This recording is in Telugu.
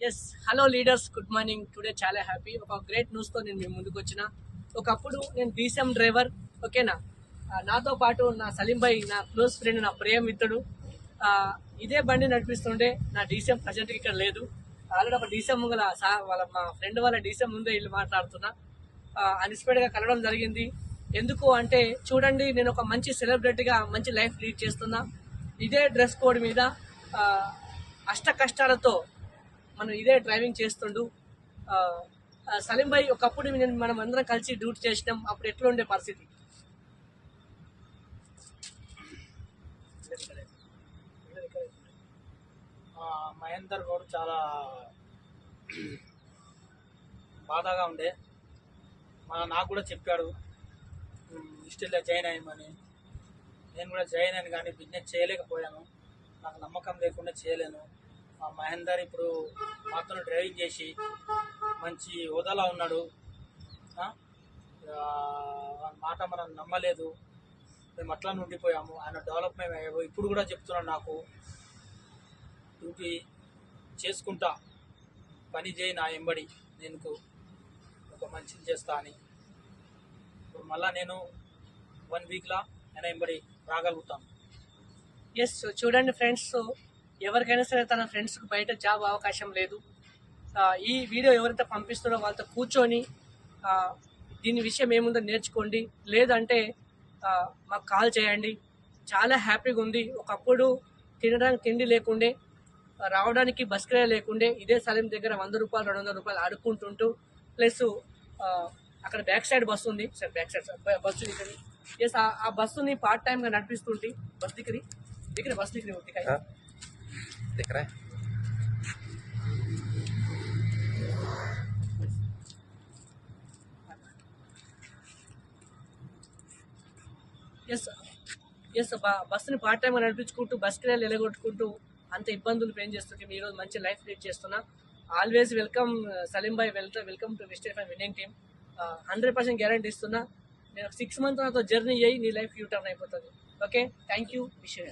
Yes hello leaders good morning today చాలా హ్యాపీ ఒక గ్రేట్ న్యూస్తో నేను మీ ముందుకు వచ్చిన. ఒకప్పుడు నేను డీసీఎం డ్రైవర్ ఓకేనా నాతో పాటు నా సలీం భాయ్ నా క్లోజ్ ఫ్రెండ్ నా ప్రియ మిత్రుడు. ఇదే బండి నడిపిస్తుండే నా డీసీఎం ప్రజెంట్కి ఇక్కడ లేదు. ఆల్రెడీ ఒక డీసీఎం గల సా- వాళ్ళ మా ఫ్రెండ్ వాళ్ళ డీసీఎం ముందే వెళ్ళి మాట్లాడుతున్నా. అన్ఎక్స్పెక్టెడ్గా కలవడం జరిగింది. ఎందుకు అంటే చూడండి నేను ఒక మంచి సెలబ్రిటీగా మంచి లైఫ్ లీడ్ చేస్తున్నా. ఇదే డ్రెస్ కోడ్ మీద అష్ట కష్టాలతో మనం ఇదే డ్రైవింగ్ చేస్తుండు. సలీం భాయ్ ఒకప్పుడు నేను మనం అందరం కలిసి డ్యూటీ చేసినాం. అప్పుడు ఎట్లా ఉండే పరిస్థితి? మహేందర్ గౌడ్ చాలా బాధగా ఉండే. మన నాకు కూడా చెప్పాడు. హిస్టరీలో జాయిన్ అయ్యమని నేను కూడా జాయిన్ అయ్యాను కానీ బిజినెస్ చేయలేకపోయాను. నాకు నమ్మకం లేకుండా చేయలేను. మహేందర్ ఇప్పుడు మాతో డ్రైవింగ్ చేసి మంచి హోదాలో ఉన్నాడు. మాట మనం నమ్మలేదు. మేము అట్లా ఉండిపోయాము. ఆయన డెవలప్మెంట్ అయ్యాము ఇప్పుడు కూడా చెప్తున్నాడు నాకు డ్యూటీ చేసుకుంటా. పని చేయి నా ఎంబడి. నేను ఒక మంచిది చేస్తా అని. ఇప్పుడు మళ్ళా నేను వన్ వీక్లా ఆయన ఎంబడి రాగలుగుతాను. ఎస్ చూడండి ఫ్రెండ్స్ ఎవరికైనా సరే తన ఫ్రెండ్స్కి బయట జాబ్ అవకాశం లేదు. ఈ వీడియో ఎవరైతే పంపిస్తారో వాళ్ళతో కూర్చొని దీని విషయం ఏముందో నేర్చుకోండి. లేదంటే మాకు కాల్ చేయండి. చాలా హ్యాపీగా ఉంది. ఒకప్పుడు తినడానికి తిండి లేకుండే రావడానికి బస్ లేకుండే ఇదే సలీం దగ్గర వంద రూపాయలు రెండు వందల రూపాయలు ఆడుకుంటుంటూ ప్లస్ అక్కడ బ్యాక్ సైడ్ బస్సు ఉంది. సార్ బ్యాక్ సైడ్ బస్సు ఇక్కడ ఎస్ ఆ బస్సుని పార్ట్ టైంగా నడిపిస్తుంటే బస్ దిక్కరి దగ్గర బస్ దిక్కరి ఉత్తికాయ दिख रहा है ఎస్ ఎస్ బస్సుని పార్ట్ టైం నడిపించుకుంటూ బస్ కిరాయిలు ఎలగొట్టుకుంటూ అంత ఇబ్బందులు పేం చేస్తుంటే మీ ఈరోజు మంచి లైఫ్ లీడ్ చేస్తున్నా always welcome Salim bye welcome welcome to west five winning team hundred percent guarantee ఇస్తున్నా నేను సిక్స్ మంత్ నాతో జర్నీ అయ్యి నీ లైఫ్ యూ టర్న్ అయిపోతుంది ఓకే థ్యాంక్ యూ విషయం